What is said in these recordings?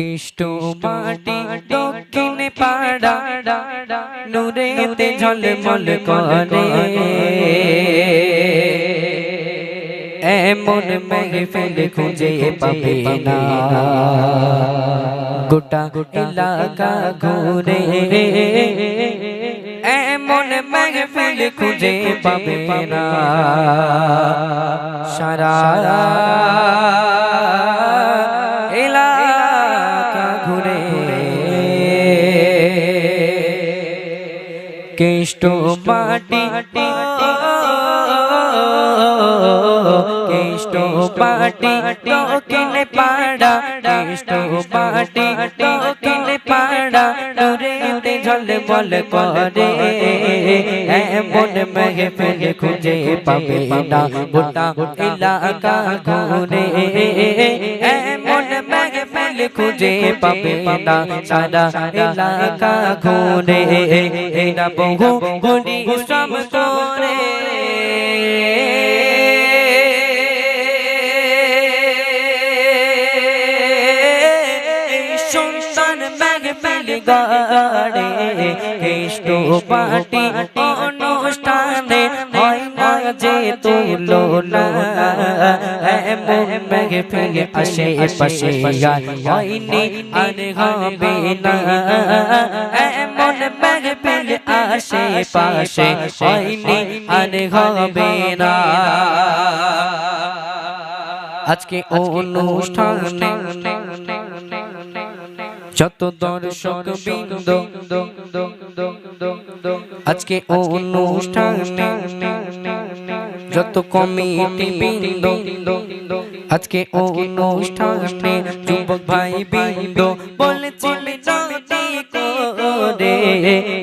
কৃষ্ট মাটি দক্ষিণে পাড়া নূরেতে ঝলমল করে। এমন মেহফিল খুঁজে পাবে না। গোটা এলাকা ঘুরে। এমন মেহফিল খুঁজে পাবে না। সারা কেষ্ট মাটি। কেষ্ট মাটি পাড়া কেষ্ট মাটি দক্ষিণে পাড়া নুরেতে ঝল বল করে এমন মেহফিল খুঁজে পাবে না গোটা এলাকা ঘুরে এমন মেহফিল খুঁজে পাবে না সারা এলাকা ঘুরে এরা বহু পরিশ্রম করে গাড়ে কৃষ্ণ পাটি অনুষ্ঠানে হয় না যে তুলো না এমন আসে, পাশে হয়নি আর হবে না। এমন পাশে হয়নি আর হবে না। আজকে অনুষ্ঠানে যত দর্শক বৃন্দ। আজকে অনুষ্ঠানে যত কমিটি বৃন্দ। আজকে অনুষ্ঠানে যুবক ভাই বৃন্দ বলেছে মিনতি করে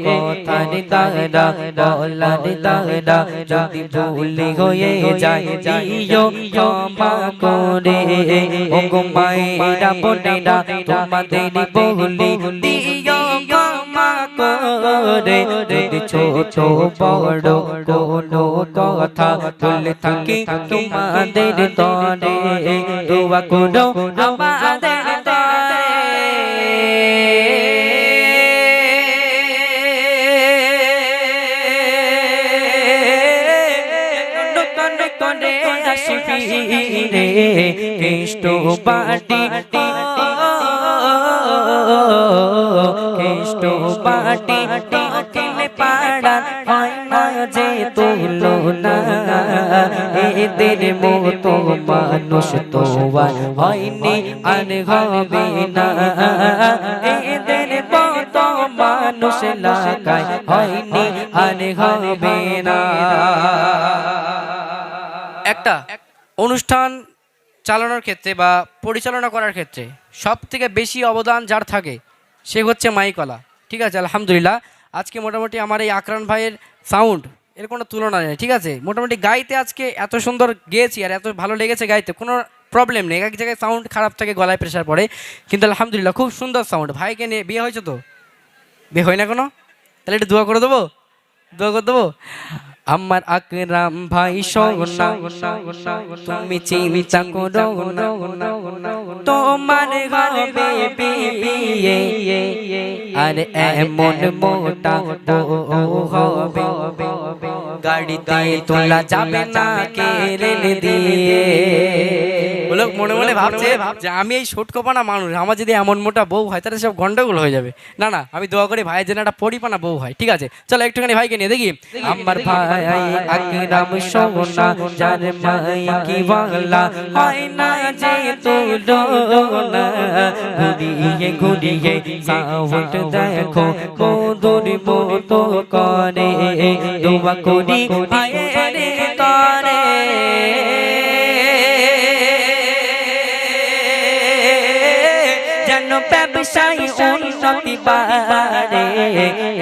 কথার দ্বারা বলার দ্বারা যদি ভুল হয়ে যায় দিও ক্ষমা করে। ও মায়েরা বোনেরা তোমাদের বলি দিও করে যদি ছোট বড় কোনো কথা বলে থাকি তোমাদের তরে, দোয়া করো আমাদের করে আসবি রে কৃষ্ণ বাটি পাড়া হয় না যে এদের মতো মানুষ হয়নি আর হবে না। এদের মতো মানুষ লাগায় হয়নি আর হবে না। একটা অনুষ্ঠান চালানোর ক্ষেত্রে বা পরিচালনা করার ক্ষেত্রে সব থেকে বেশি অবদান যার থাকে সে হচ্ছে মাইকলা। ঠিক আছে, আলহামদুলিল্লাহ। আজকে মোটামুটি আমার এই আকরান ভাইয়ের সাউন্ড এর কোনো তুলনা নেই, ঠিক আছে? মোটামুটি গাইতে আজকে এত সুন্দর গেয়েছি আর এত ভালো লেগেছে গাইতে, কোনো প্রবলেম নেই। এক এক জায়গায় সাউন্ড খারাপ থাকে, গলায় প্রেশার পড়ে। কিন্তু আলহামদুলিল্লাহ খুব সুন্দর সাউন্ড ভাইকে নিয়ে বিয়ে হয়েছে তো? বিয়ে হয় না কোনো? তাহলে একটু দোয়া করে দেবো? দোয়া করে দেবো? আমার আকরাম ভাই সোনা তুমি চিন্তা না তোমার হবে বিয়ে আর এমন মোটা হবে। গাড়িতে তোলা যাবে না কেরেল দিয়ে? বলে মনে মনে ভাবছে যে আমি এই ছোটকোপানা মানুষ আমার যদি এমন মোটা বউ হয় তাহলে সব গন্ডগোল হয়ে যাবে। না না আমি দোয়া করি ভাইয়ের জন্য একটা পরিপানা বউ হয় ঠিক আছে? চলো একটুখানি ভাইকে নিয়ে দেখি। আমার ভাই আকরাম সোনা যার মাই কি বাংলা হয় না যে ঘুরিয়ে ঘুরিয়ে দেখো মতো করে। দোয়া করি ভাইয়ের করে ব্যবসায়ী উন্নতি বাড়ে।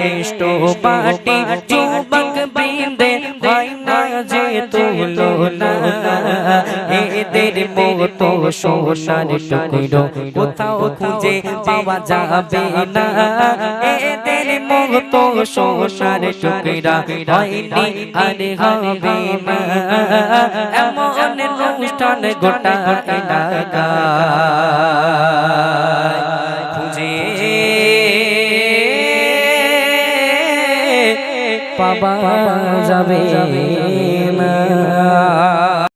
কেষ্ট বাটি যুবক বৃন্দে যে তুলো এদের মতো সোনার টুকরো কোথাও খুঁজে পাওয়া যাবে না। এদের হয়নি হবে না। এমন অনুষ্ঠান গোটা এলাকা। পাবা যাবে।